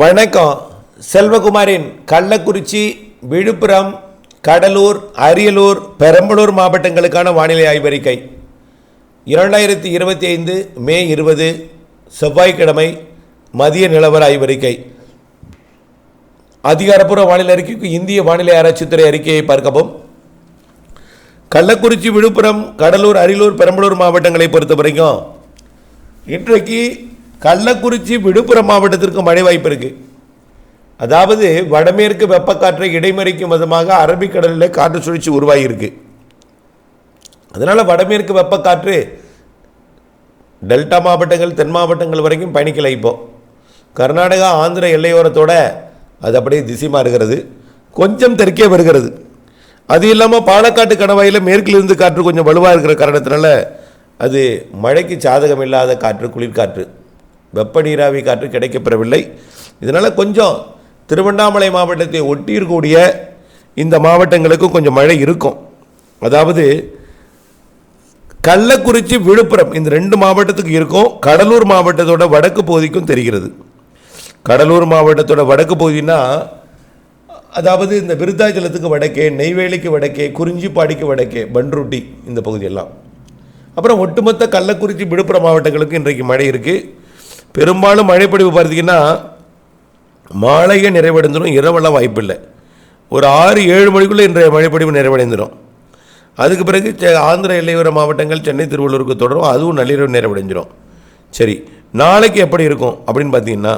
வணக்கம். செல்வகுமாரின் கள்ளக்குறிச்சி விழுப்புரம் கடலூர் அரியலூர் பெரம்பலூர் மாவட்டங்களுக்கான வானிலை ஆய்வறிக்கை இரண்டாயிரத்தி இருபத்தி ஐந்து மே இருபது செவ்வாய்க்கிழமை மதிய நிலவர ஆய்வறிக்கை அதிகாரப்பூர்வ வானிலை அறிக்கைக்கு இந்திய வானிலை ஆராய்ச்சித்துறை அறிக்கையை பார்க்கவும். கள்ளக்குறிச்சி விழுப்புரம் கடலூர் அரியலூர் பெரம்பலூர் மாவட்டங்களை பொறுத்த வரைக்கும் இன்றைக்கு கள்ளக்குறிச்சி விழுப்புரம் மாவட்டத்திற்கு மழை வாய்ப்பு இருக்கு. அதாவது வடமேற்கு வெப்பக்காற்றை இடைமறிக்கும் விதமாக அரபிக்கடலில் காற்று சுழற்சி உருவாகியிருக்கு. அதனால் வடமேற்கு வெப்பக்காற்று டெல்டா மாவட்டங்கள் தென் மாவட்டங்கள் வரைக்கும் பயணிக்கலை இப்போது கர்நாடகா ஆந்திர எல்லையோரத்தோட அது அப்படியே திசை மாறுகிறது. கொஞ்சம் தெற்கே வருகிறது. அது இல்லாமல் பாலக்காட்டு கணவாயில் மேற்கிலிருந்து காற்று கொஞ்சம் வலுவாக இருக்கிற காரணத்தினால அது மழைக்கு சாதகம் இல்லாத காற்று குளிர்காற்று. வெப்ப நீராவி காற்று கிடைக்கப்பெறவில்லை. இதனால் கொஞ்சம் திருவண்ணாமலை மாவட்டத்தை ஒட்டியிருக்கூடிய இந்த மாவட்டங்களுக்கும் கொஞ்சம் மழை இருக்கும். அதாவது கள்ளக்குறிச்சி விழுப்புரம் இந்த ரெண்டு மாவட்டத்துக்கு இருக்கும். கடலூர் மாவட்டத்தோட வடக்கு பகுதிக்கும் தெரிகிறது. கடலூர் மாவட்டத்தோட வடக்கு பகுதினா அதாவது இந்த விருத்தாச்சலத்துக்கு வடக்கே நெய்வேலிக்கு வடக்கே குறிஞ்சிப்பாடிக்கு வடக்கே பன்ருட்டி இந்த பகுதியெல்லாம். அப்புறம் ஒட்டுமொத்த கள்ளக்குறிச்சி விழுப்புரம் மாவட்டங்களுக்கு இன்றைக்கு மழை இருக்குது பெரும்பாலும் மழைப்பொழிவு பார்த்தீங்கன்னா மாலையே நிறைவடைந்துடும் இரவெல்லாம் வாய்ப்பில்லை. ஒரு ஆறு ஏழு மணிக்குள்ளே இன்றைய மழைப்பொழிவு நிறைவடைந்துடும் அதுக்கு பிறகு ஆந்திர எல்லையோர மாவட்டங்கள் சென்னை திருவள்ளூருக்கு தொடரும் அதுவும் நள்ளிரவு நிறைவடைஞ்சிரும். சரி நாளைக்கு எப்படி இருக்கும் அப்படின்னு பார்த்தீங்கன்னா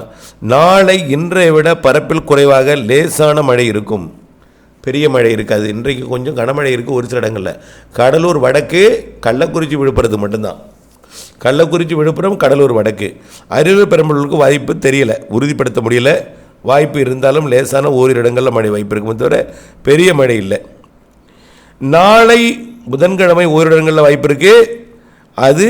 நாளை இன்றைய விட பரப்பில் குறைவாக லேசான மழை இருக்கும். பெரிய மழை இருக்காது. இன்றைக்கு கொஞ்சம் கனமழை இருக்குது ஒரு சில இடங்களில். கடலூர் வடக்கு கள்ளக்குறிச்சி விழுப்புரத்து மட்டும்தான். கள்ளக்குறிச்சி விழுப்புரம் கடலூர் வடக்கு. அரியலூர் பெரம்பலூருக்கு வாய்ப்பு தெரியல உறுதிப்படுத்த முடியல. வாய்ப்பு இருந்தாலும் லேசான ஓரிரு இடங்களில் மழை வாய்ப்பு இருக்குமே தவிர பெரிய மழை இல்லை. நாளை புதன்கிழமை ஓரிடங்களில் வாய்ப்பு இருக்குது அது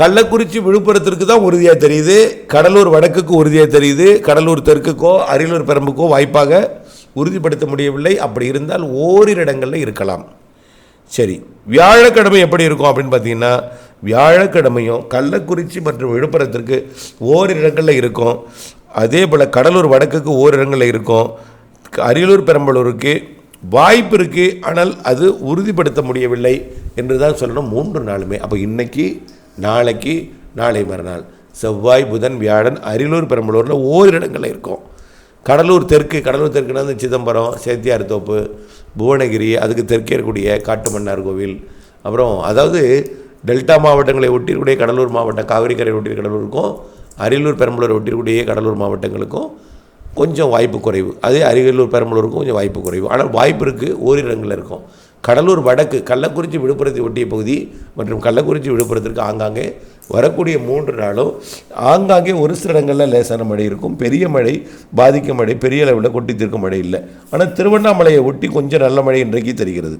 கள்ளக்குறிச்சி விழுப்புரத்திற்கு தான் உறுதியாக தெரியுது. கடலூர் வடக்குக்கு உறுதியாக தெரியுது. கடலூர் தெற்குக்கோ அரியலூர் பெரம்புக்கோ வாய்ப்பாக உறுதிப்படுத்த முடியவில்லை. அப்படி இருந்தால் ஓரிரு இடங்களில் இருக்கலாம். சரி வியாழக்கிழமை எப்படி இருக்கும் அப்படின்னு பார்த்தீங்கன்னா வியாழக்கிழமையும் கள்ளக்குறிச்சி மற்றும் விழுப்புரத்திற்கு ஓரிடங்களில் இடங்களில் இருக்கும். அதே போல் கடலூர் வடக்குக்கு ஓரிடங்களில் இருக்கும். அரியலூர் பெரம்பலூருக்கு வாய்ப்பு இருக்குது ஆனால் அது உறுதிப்படுத்த முடியவில்லை என்று தான் சொல்லணும் மூன்று நாளுமே. அப்போ இன்னைக்கு நாளைக்கு நாளை மறுநாள். செவ்வாய் புதன் வியாழன் அரியலூர் பெரம்பலூரில் ஓரிடங்களில் இருக்கும். கடலூர் தெற்கு கடலூர் தெற்குனா சிதம்பரம் சேத்தியார் தோப்பு புவனகிரி அதுக்கு தெற்கே இருக்கக்கூடிய காட்டுமன்னார் கோவில். அப்புறம் அதாவது டெல்டா மாவட்டங்களை ஒட்டியிருக்கூடிய கடலூர் மாவட்டம் காவிரிக்கரை ஒட்டிய கடலூருக்கும் அரியலூர் பெரம்பலூர் ஒட்டியிருக்கூடிய கடலூர் மாவட்டங்களுக்கும் கொஞ்சம் வாய்ப்பு குறைவு. அதே அரியலூர் பெரம்பலூருக்கும் கொஞ்சம் வாய்ப்பு குறைவு. ஆனால் வாய்ப்பு இருக்குது ஓரிடங்களில் இருக்கும். கடலூர் வடக்கு கள்ளக்குறிச்சி விழுப்புரத்தை ஒட்டிய பகுதி மற்றும் கள்ளக்குறிச்சி விழுப்புரத்திற்கு ஆங்காங்கே வரக்கூடிய மூன்று நாளும் ஆங்காங்கே ஒரு சில இடங்களில் லேசான மழை இருக்கும். பெரிய மழை பாதிக்கும் மழை பெரிய அளவில் கொட்டி தீர்க்கும் மழை இல்லை. ஆனால் திருவண்ணாமலையை ஒட்டி கொஞ்சம் நல்ல மழை இன்றைக்கு தெரிகிறது.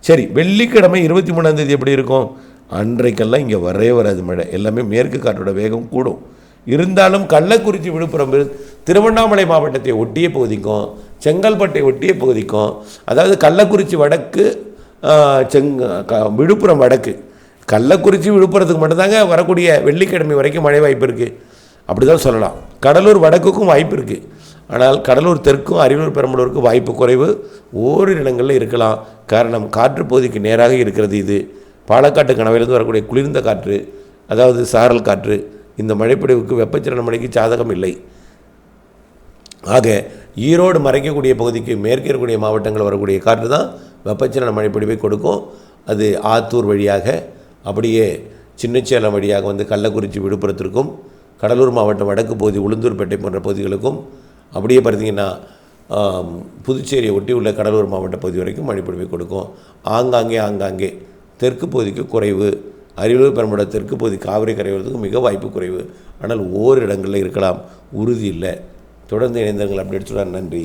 சரி வெள்ளிக்கிழமை இருபத்தி மூணாம் தேதி எப்படி இருக்கும்? அன்றைக்கெல்லாம் இங்கே வரவே வராது மழை. எல்லாமே மேற்கு காற்றோட வேகம் கூடும். இருந்தாலும் கள்ளக்குறிச்சி விழுப்புரம் திருவண்ணாமலை மாவட்டத்தை ஒட்டிய பகுதிக்கும் செங்கல்பட்டை ஒட்டிய பகுதிக்கும் அதாவது கள்ளக்குறிச்சி வடக்கு செங் க- விழுப்புரம் வடக்கு. கள்ளக்குறிச்சி விழுப்புரத்துக்கு மட்டும்தாங்க வரக்கூடிய வெள்ளிக்கிழமை வரைக்கும் மழை வாய்ப்பு இருக்குது அப்படி தான் சொல்லலாம். கடலூர் வடக்குக்கும் வாய்ப்பு இருக்குது ஆனால் கடலூர் தெற்கும் அரியலூர் பெரம்பலூருக்கும் வாய்ப்பு குறைவு. ஓரிரு இடங்களில் இருக்கலாம். காரணம் காற்று பகுதிக்கு நேராக இருக்கிறது இது. பாலக்காட்டு கனவையிலிருந்து வரக்கூடிய குளிர்ந்த காற்று அதாவது சாரல் காற்று இந்த மழைப்பொழிவுக்கு வெப்பச்சலன மழைக்கு சாதகம் இல்லை. ஆக ஈரோடு மறைக்கக்கூடிய பகுதிக்கு மேற்கே இருக்கக்கூடிய மாவட்டங்கள் வரக்கூடிய காற்று தான் வெப்பச்சலன மழைப்பொழிவை கொடுக்கும். அது ஆத்தூர் வழியாக அப்படியே சின்னச்சேலம் வழியாக வந்து கள்ளக்குறிச்சி விழுப்புரத்திற்கும் கடலூர் மாவட்டம் வடக்கு பகுதி உளுந்தூர்பேட்டை போன்ற பகுதிகளுக்கும் அப்படியே பார்த்தீங்கன்னா புதுச்சேரியை ஒட்டி உள்ள கடலூர் மாவட்ட பகுதி வரைக்கும் மழைப்பொழிவை கொடுக்கும். ஆங்காங்கே ஆங்காங்கே தெற்கு பகுதிக்கு குறைவு. அரியலூர் பெரும்பட தெற்கு பகுதி காவிரி கரையோரத்துக்கு மிக வாய்ப்பு குறைவு. ஆனால் ஓரிடங்களில் இருக்கலாம் உறுதி இல்லை. தொடர்ந்து இணைந்தவர்கள் அப்படி எடுத்துடன் நன்றி.